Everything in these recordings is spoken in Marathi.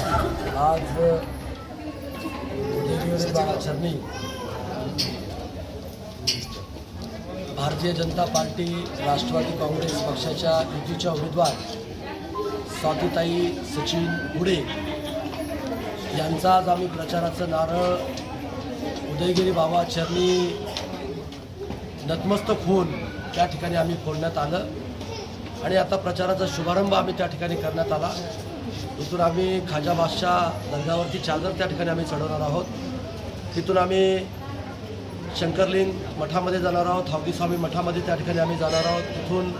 आज डिलिव्हरी बाबाचरणी भारतीय जनता पार्टी राष्ट्रवादी काँग्रेस पक्षाच्या युतीच्या उमेदवार स्वातीताई सचिन गुडे यांचा आज आम्ही प्रचाराचं नारळ उदयगिरी बाबा चरणी नतमस्तक होऊन त्या ठिकाणी आम्ही फोडण्यात आलं. आणि आता प्रचाराचा शुभारंभ आम्ही त्या ठिकाणी करण्यात आला. तिथून आम्ही खाजा बादशाह दर्गावरती चादर त्या ठिकाणी आम्ही चढवणार आहोत. तिथून आम्ही शंकरलिंग मठामध्ये जाणार आहोत हावगीस्वामी मठामध्ये त्या ठिकाणी आम्ही जाणार आहोत. तिथून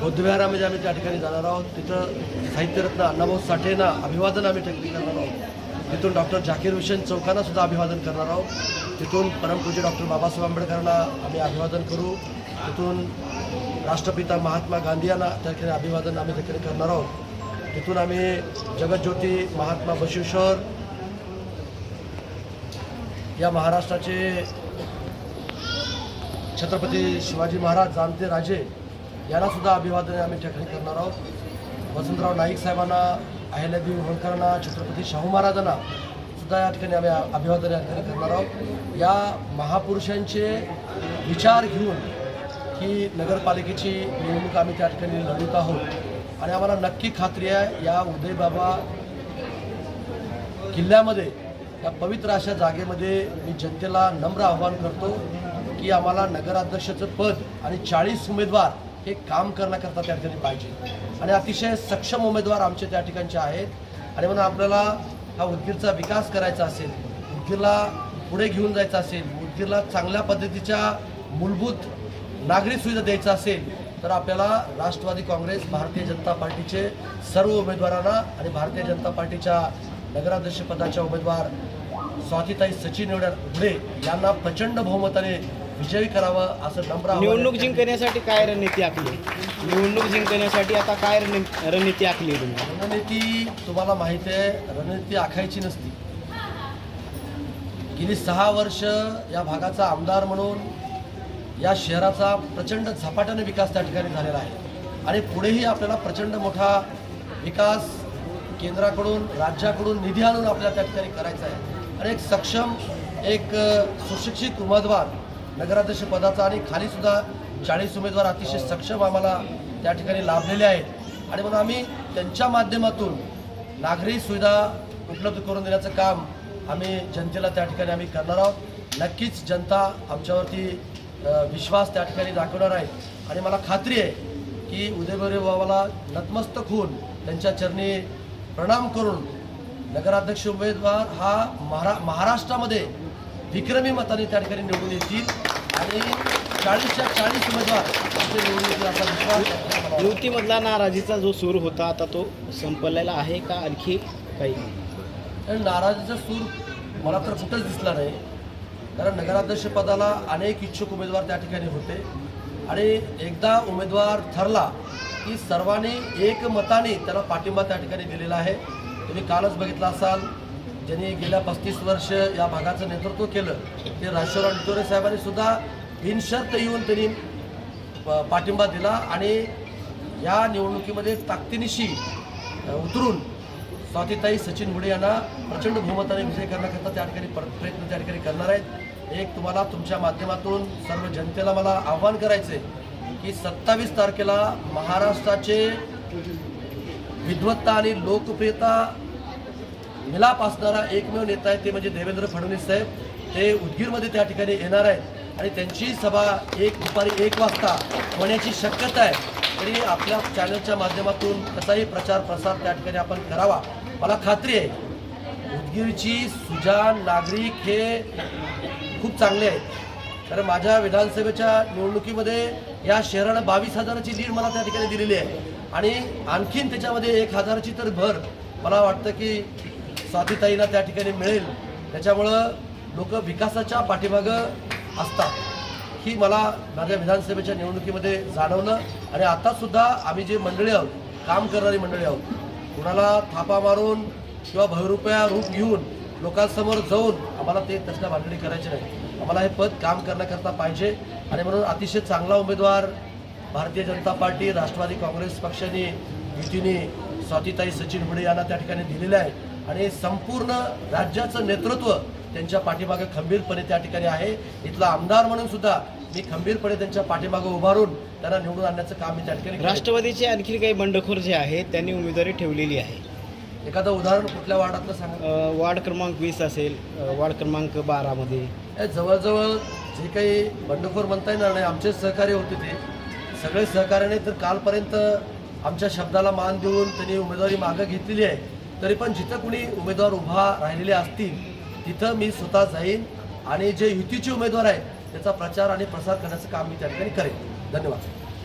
बौद्धविहारामध्ये आम्ही त्या ठिकाणी जाणार आहोत. तिथं साहित्यरत्न अण्णाभाऊ साठेंना अभिवादन आम्ही त्या करणार आहोत. तिथून डॉक्टर झाकीर हुसेन चौकांना सुद्धा अभिवादन करणार आहोत. तिथून परमपूज्य डॉक्टर बाबासाहेब आंबेडकरांना आम्ही अभिवादन करू. तिथून राष्ट्रपिता महात्मा गांधी यांना त्या ठिकाणी अभिवादन आम्ही त्या ठिकाणी करणार आहोत. तिथून आम्ही जगज्योती महात्मा बसवेश्वर या महाराष्ट्राचे छत्रपती शिवाजी महाराज जाणते राजे यांना सुद्धा अभिवादन आम्ही ठिकाणी करणार आहोत. वसंतराव नाईक साहेबांना अहिल्यादेवी होळकरांना छत्रपती शाहू महाराजांना सुद्धा या ठिकाणी आम्ही अभिवादन या ठिकाणी करणार आहोत. या महापुरुषांचे विचार घेऊन ही नगरपालिकेची निवडणूक आम्ही त्या ठिकाणी लढवत आहोत. आणि आम्हाला नक्की खात्री आहे या उदयबाबा किल्ल्यामध्ये या पवित्र अशा जागेमध्ये मी जनतेला नम्र आव्हान करतो की आम्हाला नगराध्यक्षाचं पद आणि चाळीस उमेदवार हे काम करण्याकरता त्या ठिकाणी पाहिजे. आणि अतिशय सक्षम उमेदवार आमचे त्या ठिकाणचे आहेत. आणि म्हणून आपल्याला हा उदगीरचा विकास करायचा असेल उदगीरला पुढे घेऊन जायचं असेल उदगीरला चांगल्या पद्धतीच्या मूलभूत नागरी सुविधा द्यायचा असेल तर आपल्याला राष्ट्रवादी काँग्रेस भारतीय जनता पार्टीचे सर्व उमेदवारांना आणि भारतीय जनता पार्टीच्या नगराध्यक्ष पदाच्या उमेदवार स्वातीताई सचिन उघडे यांना प्रचंड बहुमताने विजयी करावं असं नम्र निवडणूक. जिंकण्यासाठी काय रणनीती आखली? निवडणूक जिंकण्यासाठी आता काय रण- रणनीती आखली तुम्ही? रणनीती तुम्हाला माहिती आहे रणनीती आखायची नसती. गेली सहा वर्ष या भागाचा आमदार म्हणून या शहराचा प्रचंड झपाट्याने विकास त्या ठिकाणी झालेला आहे. आणि पुढेही आपल्याला प्रचंड मोठा विकास केंद्राकडून राज्याकडून निधी आणून आपल्याला त्या ठिकाणी करायचा आहे. आणि एक सक्षम एक सुशिक्षित उमेदवार नगराध्यक्ष पदाचा आणि खालीसुद्धा चाळीस उमेदवार अतिशय सक्षम आम्हाला त्या ठिकाणी लाभलेले आहेत. आणि म्हणून आम्ही त्यांच्या माध्यमातून नागरी सुविधा उपलब्ध करून देण्याचं काम आम्ही जनतेला त्या ठिकाणी आम्ही करणार आहोत. नक्कीच जनता आमच्यावरती विश्वास त्या ठिकाणी दाखवणार आहे. आणि मला खात्री आहे की उदयभैरव बाबाला नतमस्तक होऊन त्यांच्या चरणी प्रणाम करून नगराध्यक्ष उमेदवार हा महारा महाराष्ट्रामध्ये विक्रमी मताने त्या ठिकाणी निवडून येतील. आणि चाळीसच्या चाळीस उमेदवार निवडून येतील असा विश्वास. युतीमधला नाराजीचा जो सूर होता आता तो संपलेला आहे का आणखी काही? नाराजीचा सूर मला तर कुठंच दिसला नाही. कारण नगराध्यक्ष पदाला अनेक इच्छुक उमेदवार त्या ठिकाणी होते. आणि एकदा उमेदवार ठरला की सर्वांनी एकमताने त्याला पाठिंबा त्या ठिकाणी दिलेला आहे. तुम्ही कालच बघितला असाल ज्यांनी गेल्या पस्तीस वर्ष या भागाचं नेतृत्व केलं ते राजेश्वरराव निटोरे साहेबांनी सुद्धा बिनशर्त येऊन त्यांनी प- पाठिंबा दिला आणि या निवडणुकीमध्ये ताकदीनिशी उतरून स्वातीताई सचिन मुडे यांना प्रचंड बहुमताने विजय करण्याकरता त्या ठिकाणी प्रयत्न त्या ठिकाणी करणार आहेत. एक तुम्हाला तुमच्या माध्यमातून सर्व जनतेला मला आव्हान करायचं आहे की सत्तावीस तारखेला महाराष्ट्राचे विद्वत्ता आणि लोकप्रियता मिलाप असणारा एकमेव नेता आहे ते म्हणजे देवेंद्र फडणवीस साहेब. ते उदगीरमध्ये त्या ठिकाणी येणार आहेत आणि त्यांची सभा एक दुपारी एक वाजता होण्याची शक्यता आहे. तरी आपल्या चॅनलच्या माध्यमातून कसाही प्रचार प्रसार त्या ठिकाणी आपण करावा. मला खात्री आहे उदगीरची सुजान नागरिक हे खूप चांगले आहेत. कारण माझ्या विधानसभेच्या निवडणुकीमध्ये या शहरानं बावीस हजाराची लीड मला त्या ठिकाणी दिलेली आहे. आणि आणखीन त्याच्यामध्ये एक हजाराची तर भर मला वाटतं की स्वातीताईला त्या ठिकाणी मिळेल. त्याच्यामुळं लोक विकासाच्या पाठीमागं असतात. ही मला माझ्या विधानसभेच्या निवडणुकीमध्ये जाणवलं. आणि आतासुद्धा आम्ही जे मंडळी आहोत काम करणारी मंडळी आहोत कुणाला थापा मारून किंवा भयरुपया रूप घेऊन लोकांसमोर जाऊन आम्हाला ते तसल्या भानगडी करायची नाही. आम्हाला हे पद काम करण्याकरता पाहिजे. आणि म्हणून अतिशय चांगला उमेदवार भारतीय जनता पार्टी राष्ट्रवादी काँग्रेस पक्षाने युतीने स्वातीताई सचिन हुडे यांना त्या ठिकाणी दिलेलं आहे. आणि संपूर्ण राज्याचं नेतृत्व त्यांच्या पाठीमागे खंबीरपणे त्या ठिकाणी आहे. इथला आमदार म्हणून सुद्धा मी खंबीरपणे त्यांच्या पाठीमागे उभारून त्यांना निवडून आणण्याचं काम मी त्या ठिकाणी राष्ट्रवादीचे आणखी काही बंडखोर जे आहेत त्यांनी उमेदवारी ठेवलेली आहे. एखादं उदाहरण कुठल्या वार्डातलं सांगा? वार्ड क्रमांक वीस असेल अ, वार्ड क्रमांक बारामध्ये हे जवळजवळ जे काही बंडखोर म्हणता येणार नाही आमचे सहकार्य होते ते सगळे सहकार्याने तर कालपर्यंत आमच्या शब्दाला मान देऊन त्यांनी उमेदवारी मागं घेतलेली आहे. तरी पण जिथं कुणी उमेदवार उभा राहिलेले असतील तिथं मी स्वतः जाईन आणि जे युतीचे उमेदवार आहेत त्याचा प्रचार आणि प्रसार करण्याचं काम मी त्या ठिकाणी करेन. धन्यवाद.